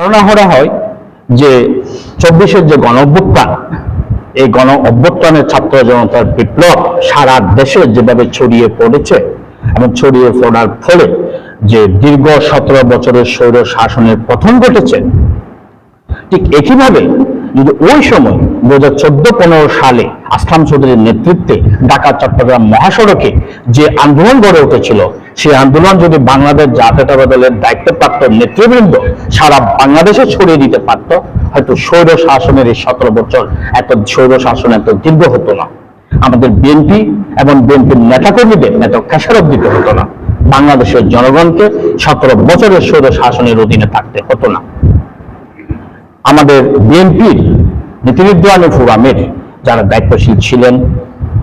ধারণা করা হয় যে চব্বিশের যে গণ অভ্যুত্থান এই গণ অভ্যুত্থানের ছাত্র জনতার বিপ্লব সারা দেশে যেভাবে ছড়িয়ে পড়েছে এবং ছড়িয়ে পড়ার ফলে যে দীর্ঘ সতেরো বছরের স্বৈর শাসনের পতন ঘটেছে, ঠিক একইভাবে যদি ওই সময় দু হাজার চোদ্দ পনেরো সালে আসলাম চৌধুরীর নেতৃত্বে ঢাকা চট্টগ্রাম মহাসড়কে যে আন্দোলন গড়ে উঠেছিল, সেই আন্দোলন যদি বাংলাদেশ জাতীয়তাবাদী দলের দায়িত্বপ্রাপ্ত নেতৃবৃন্দ সারা বাংলাদেশে ছড়িয়ে দিতে পারত, হয়তো স্বৈর শাসনের এই সতেরো বছর এত স্বৈর শাসন এত দীর্ঘ হতো না। আমাদের বিএনপি এবং বিএনপির নেতাকর্মীদের এত খেসারত দিতে হতো না। বাংলাদেশের জনগণকে সতেরো বছরের স্বৈর শাসনের অধীনে থাকতে হতো না। আমাদের বিএনপির নীতিবিজ্ঞানী ফোরামের যারা দায়িত্বশীল ছিলেন,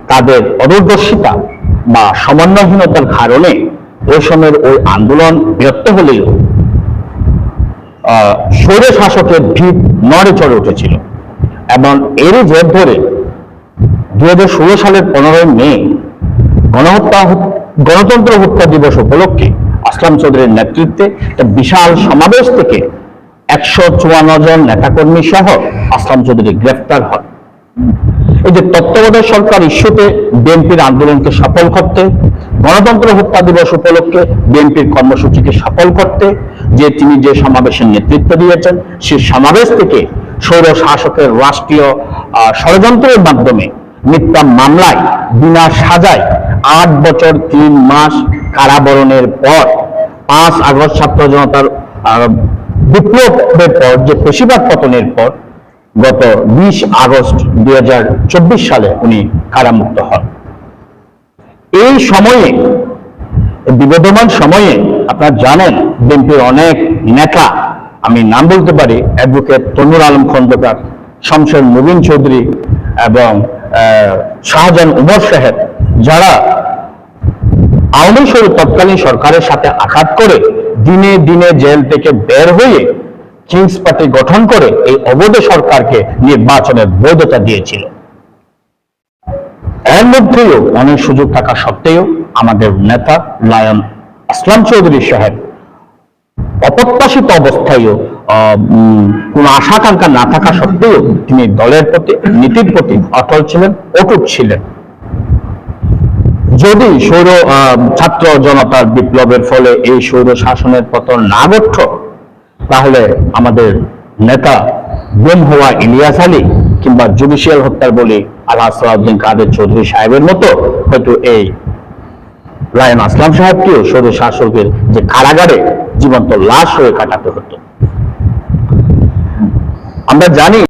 তাদের অদূরদর্শিতা বা সমন্বয়হীনতার কারণে ওই সময়ের ওই আন্দোলন বিরক্ত হলেও স্বৈর শাসকের ভিত নড়ে চড়ে উঠেছিল। এবং এরই জের ধরে দুই হাজার ষোলো সালের পনেরোই মে গণহত্যা গণতন্ত্র হত্যা দিবস উপলক্ষে আসলাম চৌধুরীর নেতৃত্বে একটা বিশাল সমাবেশ থেকে একশো চুয়ান্ন জন নেতাকর্মী সহ আসলাম চৌধুরী গ্রেফতার হন। এই যে তত্ত্বাবধায়ক সরকার ইস্যুতে বিএনপির আন্দোলনকে সফল করতে, গণতন্ত্র হত্যা দিবস উপলক্ষে বিএনপির কর্মসূচিকে সফল করতে, যে তিনি যে সমাবেশের নেতৃত্ব দিয়েছেন সেই সমাবেশ থেকে স্বৈর শাসকের রাষ্ট্রীয় ষড়যন্ত্রের মাধ্যমে মিথ্যা মামলায় বিনা সাজায় আট বছর তিন মাস কারাবরণের পর পাঁচ আগস্ট ছাত্র জনতার বিপ্লবের পর, যে পেশিবাদ পতনের পর, গত বিশ আগস্ট দুই সালে উনি কারামুক্ত হন। এই সময়ে, বিবদমান সময়ে, আপনারা জানেন, বিএনপির অনেক নেতা, আমি নাম বলতে পারি, অ্যাডভোকেট তনুর আলম খন্দকার শমশের মুবিন চৌধুরী এবং শাহজাহান উমর সাহেব, যারা আওয়ামী তৎকালীন সরকারের সাথে আঘাত করে দিনে দিনে জেল থেকে বের হয়ে কিংস পার্টি গঠন করে এই অবৈধ সরকারকে নির্বাচনের বৈধতা দিয়েছিল। এর মধ্যেও অনেক সুযোগ থাকা সত্ত্বেও আমাদের নেতা লায়ন আসলাম চৌধুরী সাহেব অপ্রত্যাশিত অবস্থায়ও কোনো আশা আকাঙ্ক্ষা না থাকা সত্ত্বেও তিনি দলের প্রতি, নীতির প্রতি অটল ছিলেন অটুট ছিলেন। যদি সৌর ছাত্র জনতার বিপ্লবের ফলে এই সৌর শাসনের পতন না ঘটত তাহলে আমাদের নেতা গুম হওয়া ইলিয়াস আলী কিংবা জুডিশিয়াল হত্যার বলি আল্লাহ সালাউদ্দিন কাদের চৌধুরী সাহেবের মতো হয়তো এই লায়ন আসলাম সাহেবকেও সৌর শাসকের যে কারাগারে জীবন্ত লাশ হয়ে কাটাতে হতো। আমরা জানি